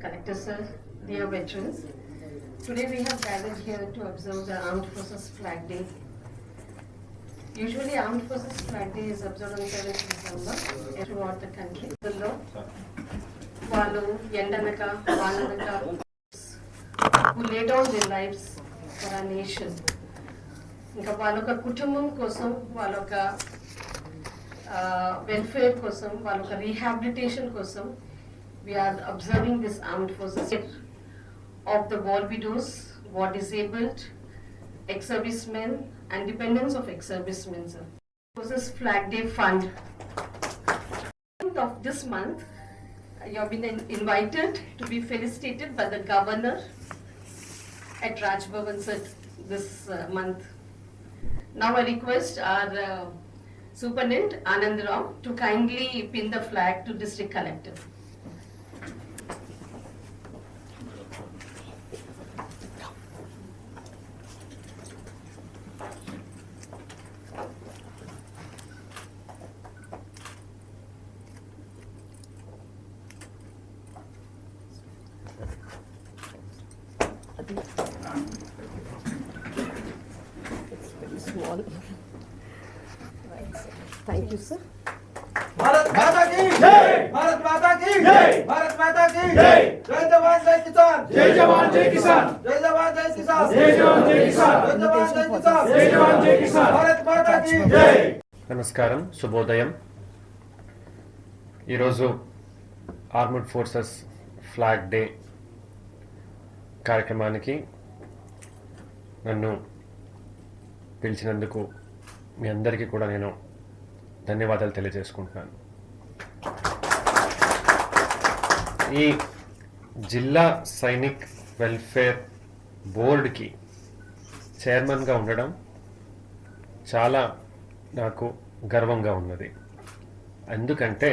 Collector sir, dear veterans, today we have gathered here to observe the Armed Forces Flag Day. Usually Armed Forces Flag Day is observed on seventh December throughout the country. లో వాళ్ళు ఎండనక వాళ్ళనక who lay down their lives for our nation. ఇంకా వాళ్ళొక కుటుంబం కోసం వాళ్ళొక welfare కోసం వాళ్ళొక రీహాబిలిటేషన్ కోసం we are observing this armed forces of the war widows, war disabled, ex-servicemen and dependents of ex-servicemen. sir. Forces Flag Day Fund. Of this month, you have been invited to be felicitated by the governor at Raj Bhavan this uh, month. Now I request our uh, Superintendent Anand Rao to kindly pin the flag to District Collector. It's very small. Right, sir. Thank you, sir. Bharat माता की जय! भारत माता की जय! भारत माता की जय! जय जवान जय किसान जय जवान जय किसान जय जवान जय किसान जय जवान जय किसान जय जवान जय किसान जय जवान जय किसान भारत माता की జై నమస్కారం శుభోదయం ఈరోజు ఆర్మడ్ ఫోర్సెస్ ఫ్లాగ్ డే కార్యక్రమానికి నన్ను పిలిచినందుకు మీ అందరికీ కూడా నేను ధన్యవాదాలు తెలియజేసుకుంటున్నాను. ఈ జిల్లా సైనిక్ వెల్ఫేర్ బోర్డుకి చైర్మన్గా ఉండడం చాలా నాకు గర్వంగా ఉన్నది. ఎందుకంటే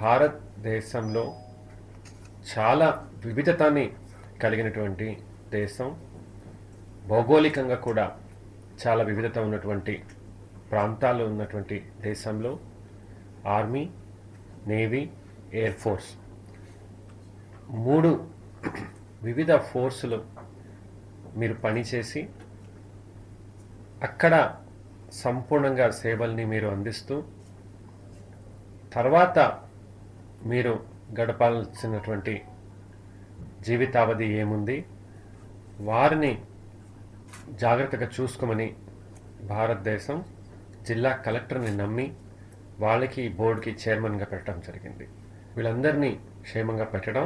భారతదేశంలో చాలా వివిధతని కలిగినటువంటి దేశం భౌగోళికంగా కూడా చాలా వివిధత ఉన్నటువంటి ప్రాంతాలు ఉన్నటువంటి దేశంలో ఆర్మీ నేవీ ఎయిర్ ఫోర్స్. మూడు వివిధ ఫోర్సులు మీరు పనిచేసి అక్కడ సంపూర్ణంగా సేవల్ని మీరు అందిస్తూ తర్వాత మీరు గడపాల్సినటువంటి జీవితావధి ఏముంది? వారిని జాగ్రత్తగా చూసుకోమని భారతదేశం జిల్లా కలెక్టర్ని నమ్మి వాళ్ళకి బోర్డుకి చైర్మన్గా పెట్టడం జరిగింది. వీళ్ళందరినీ క్షేమంగా పెట్టడం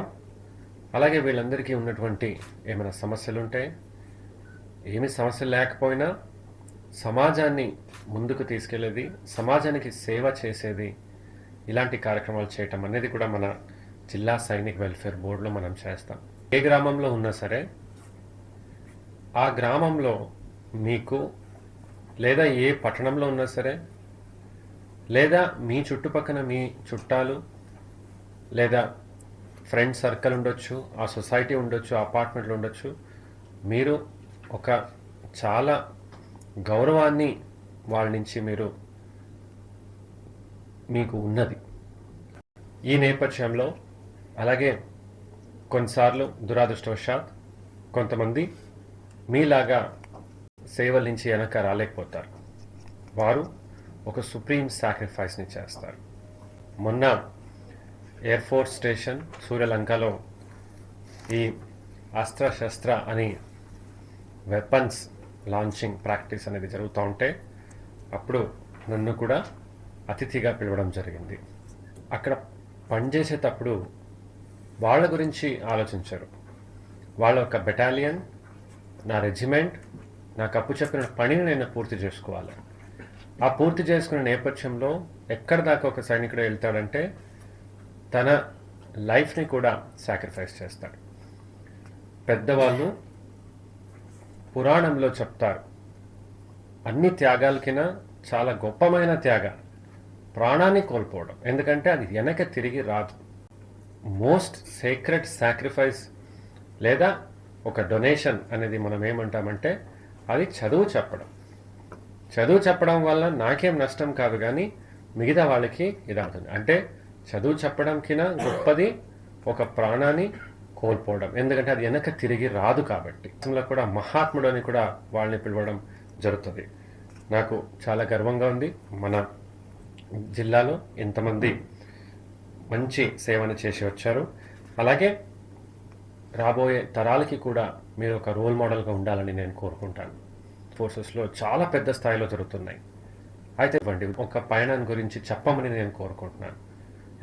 అలాగే వీళ్ళందరికీ ఉన్నటువంటి ఏమైనా సమస్యలు ఉంటే ఏమి సమస్యలు లేకపోయినా సమాజాన్ని ముందుకు తీసుకెళ్ళేది సమాజానికి సేవ చేసేది ఇలాంటి కార్యక్రమాలు చేయటం అనేది కూడా మన జిల్లా సైనిక్ వెల్ఫేర్ బోర్డులో మనం చేస్తాం. ఏ గ్రామంలో ఉన్నా సరే ఆ గ్రామంలో మీకు లేదా ఏ పట్టణంలో ఉన్నా సరే లేదా మీ చుట్టుపక్కల మీ చుట్టాలు లేదా ఫ్రెండ్ సర్కిల్ ఉండొచ్చు ఆ సొసైటీ ఉండొచ్చు అపార్ట్మెంట్లు ఉండొచ్చు మీరు ఒక చాలా గౌరవాన్ని వాళ్ళ నుంచి మీరు మీకు ఉన్నది. ఈ నేపథ్యంలో అలాగే కొన్నిసార్లు దురాదృష్టవశాత్ కొంతమంది మీలాగా సేవల నుంచి వెనక రాలేకపోతారు వారు ఒక సుప్రీం సాక్రిఫైస్ని చేస్తారు. మొన్న ఎయిర్ ఫోర్స్ స్టేషన్ సూర్యలంకలో ఈ అస్త్రశస్త్ర అని వెపన్స్ లాంచింగ్ ప్రాక్టీస్ అనేది జరుగుతూ ఉంటే అప్పుడు నన్ను కూడా అతిథిగా పిలవడం జరిగింది. అక్కడ పనిచేసేటప్పుడు వాళ్ళ గురించి ఆలోచించారు. వాళ్ళ ఒక బెటాలియన్ నా రెజిమెంట్ నాకు అప్పు చెప్పిన పనిని నేను పూర్తి చేసుకోవాలి. ఆ పూర్తి చేసుకున్న నేపథ్యంలో ఎక్కడ దాకా ఒక సైనికుడు వెళ్తాడంటే తన లైఫ్ని కూడా సాక్రిఫైస్ చేస్తాడు. పెద్దవాళ్ళు పురాణంలో చెప్తారు అన్ని త్యాగాలకినా చాలా గొప్పమైన త్యాగ ప్రాణాన్ని కోల్పోవడం. ఎందుకంటే అది వెనక తిరిగి రాదు. మోస్ట్ సీక్రెట్ సాక్రిఫైస్ లేదా ఒక డొనేషన్ అనేది మనం ఏమంటామంటే అది చదువు చెప్పడం. చదువు చెప్పడం వల్ల నాకేం నష్టం కాదు కానీ మిగతా వాళ్ళకి ఇది అవుతుంది. అంటే చదువు చెప్పడంకినా గొప్పది ఒక ప్రాణాన్ని కోల్పోవడం. ఎందుకంటే అది వెనక తిరిగి రాదు కాబట్టి. కూడా మహాత్ముడు అని కూడా వాళ్ళని పిలవడం జరుగుతుంది. నాకు చాలా గర్వంగా ఉంది. మన జిల్లాలో ఎంతమంది మంచి సేవను చేసి వచ్చారు. అలాగే రాబోయే తరాలకి కూడా మీరు ఒక రోల్ మోడల్గా ఉండాలని నేను కోరుకుంటాను. ఫోర్సెస్లో చాలా పెద్ద స్థాయిలో జరుగుతున్నాయి. అయితే ఇవ్వండి ఒక పయనం గురించి చెప్పమని నేను కోరుకుంటున్నాను.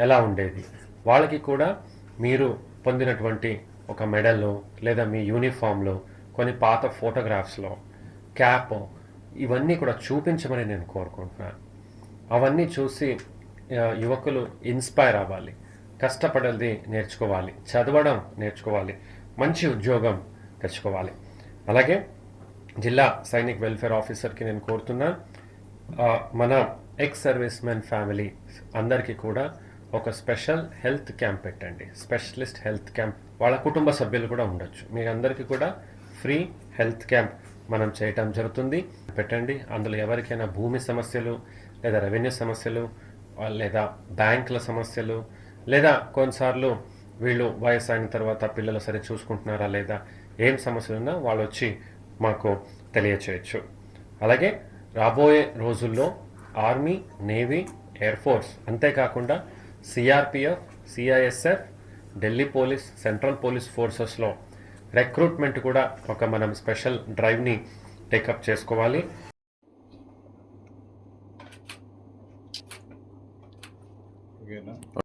ఎలా ఉండేది? వాళ్ళకి కూడా మీరు పొందినటువంటి ఒక మెడల్లో లేదా మీ యూనిఫామ్లో కొన్ని పాత ఫోటోగ్రాఫ్స్లో క్యాప్ ఇవన్నీ కూడా చూపించమని నేను కోరుకుంటున్నాను. అవన్నీ చూసి యువకులు ఇన్స్పైర్ అవ్వాలి. కష్టపడేది నేర్చుకోవాలి. చదవడం నేర్చుకోవాలి. మంచి ఉద్యోగం తెచ్చుకోవాలి. అలాగే జిల్లా సైనిక్ వెల్ఫేర్ ఆఫీసర్కి నేను కోరుతున్నా మన ఎక్స్ సర్వీస్ మెన్ ఫ్యామిలీ అందరికీ కూడా ఒక స్పెషల్ హెల్త్ క్యాంప్ పెట్టండి. Specialist health camp. వాళ్ళ కుటుంబ సభ్యులు కూడా ఉండొచ్చు. మీ అందరికీ కూడా ఫ్రీ హెల్త్ క్యాంప్ మనం చేయటం జరుగుతుంది. పెట్టండి. అందులో ఎవరికైనా భూమి సమస్యలు లేదా రెవెన్యూ సమస్యలు లేదా బ్యాంకుల సమస్యలు లేదా కొన్నిసార్లు వీళ్ళు వయసు అయిన తర్వాత పిల్లలు సరే చూసుకుంటున్నారా లేదా ఏం సమస్యలు ఉన్నా వాళ్ళు వచ్చి మాకు తెలియచేయచ్చు. అలాగే రాబోయే రోజుల్లో ఆర్మీ నేవీ ఎయిర్ ఫోర్స్ అంతేకాకుండా CRPF CISF Delhi police central police ఫోర్సెస్లో recruitment కూడా ఒక మనం స్పెషల్ డ్రైవ్ని టేకప్ చేసుకోవాలి.